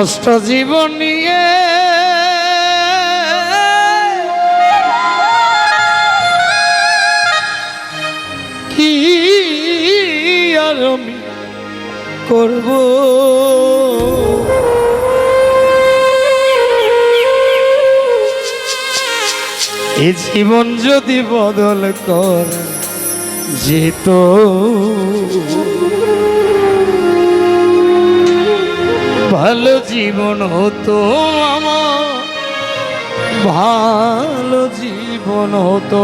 নষ্ট জীবন নিয়ে। কি আর আমি করব? এই জীবন যদি বদল কর যেত। ভালো জীবন হতো আমার। ভালো জীবন হতো।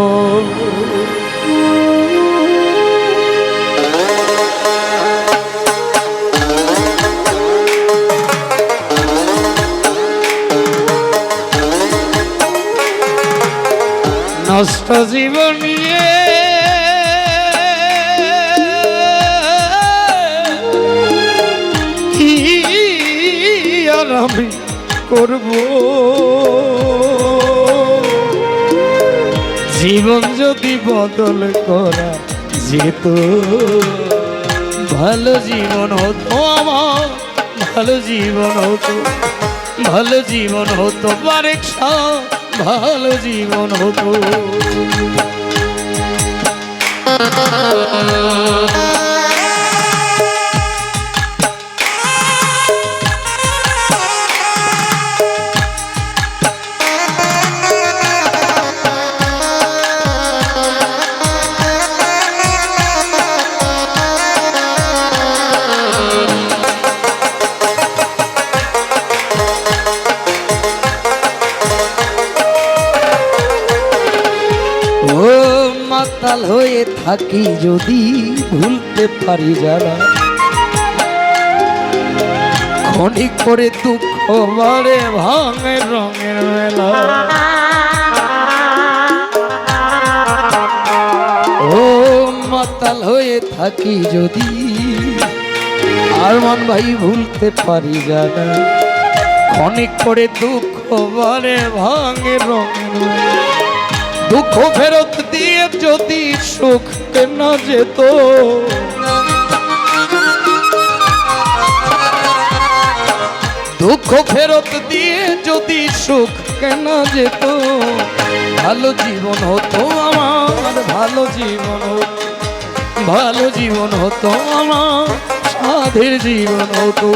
নষ্ট জীবন নিয়ে করব। জীবন যদি বদল করা যেত, ভালো জীবন হতো আমার, ভালো জীবন হতো, ভালো জীবন হতো বারেক ভালো জীবন হতো। মাতাল হয়ে থাকি যদি ভুলতে পারি যারা। ক্ষণিক করে দুঃখ বাড়ে ভাঙে রঙের মেলা। ও মাতাল হয়ে থাকি যদি আর মন ভাই ভুলতে পারি যারা। ক্ষণিক করে দুঃখ বাড়ে ভাঙে রঙের মেলা। দুঃখ ফেরত দিয়ে যদি সুখ কেনা যেত? দুঃখ ফেরত দিয়ে যদি সুখ কেনা যেত? ভালো জীবন হতো আমার, ভালো জীবন হতো, ভালো জীবন হতো আমার, সাধের জীবন হতো।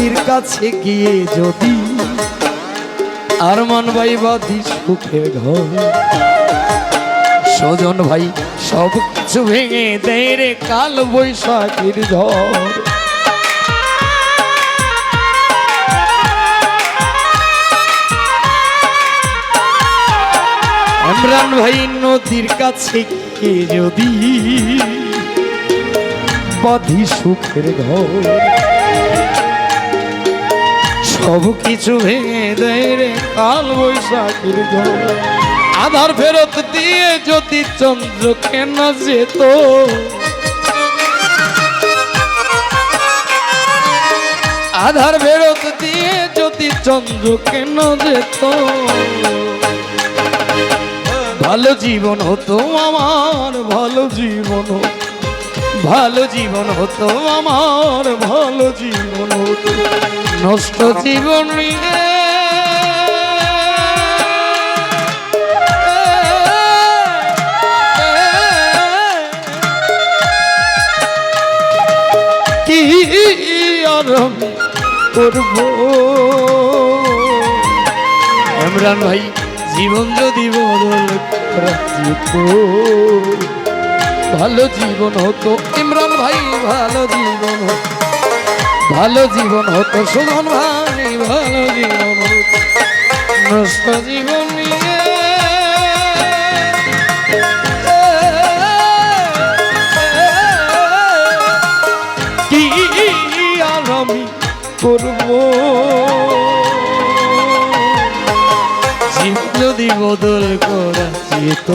নদীর কাছে গিয়ে যদি আরমান ভাই বাদি সুখের ঘর। সজন ভাই, সব কিছু ভেঙে দেয় রে কাল বৈশাখীর ঝড়। ইমরান ভাই নদীর কাছে গিয়ে যদি বাধি সুখের ঘর। সব কিছু ভেঙে দেয় রে কাল বৈশাখীর আধার ফেরত দিয়ে যদি চন্দ্র কেন যেত? আধার ফেরত দিয়ে যদি চন্দ্র কেন যেত? ভালো জীবন হতো আমার, ভালো জীবন হতো ভালো জীবন হতো আমার, ভালো জীবন হতো। নষ্ট জীবন কি ইমরান ভাই, জীবন যদি বদল করা যেত ভালো জীবন হতো, ইমরান ভাই ভালো জীবন হতো। ভালো জীবন হতো সুজন ভাই ভালো জীবন হতো। জীবন করব? জীবন যদি বদল করা যেত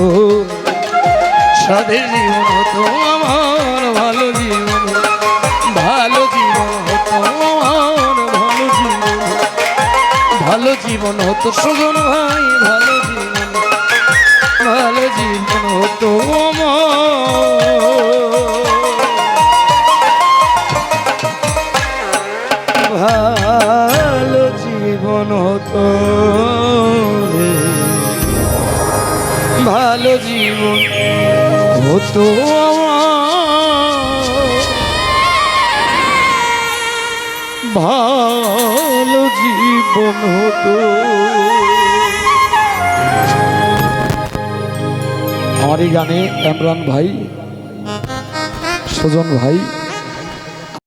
সাদের জীবন হতো আমার, ভালো জীবন। ভালো জীবন হতো আমার, ভালো জীবন। ভালো জীবন হতো সুজন ভাই, ভালো আমার ভালো জীবন হতো। আমার এই গানে এমরান ভাই সুজন ভাই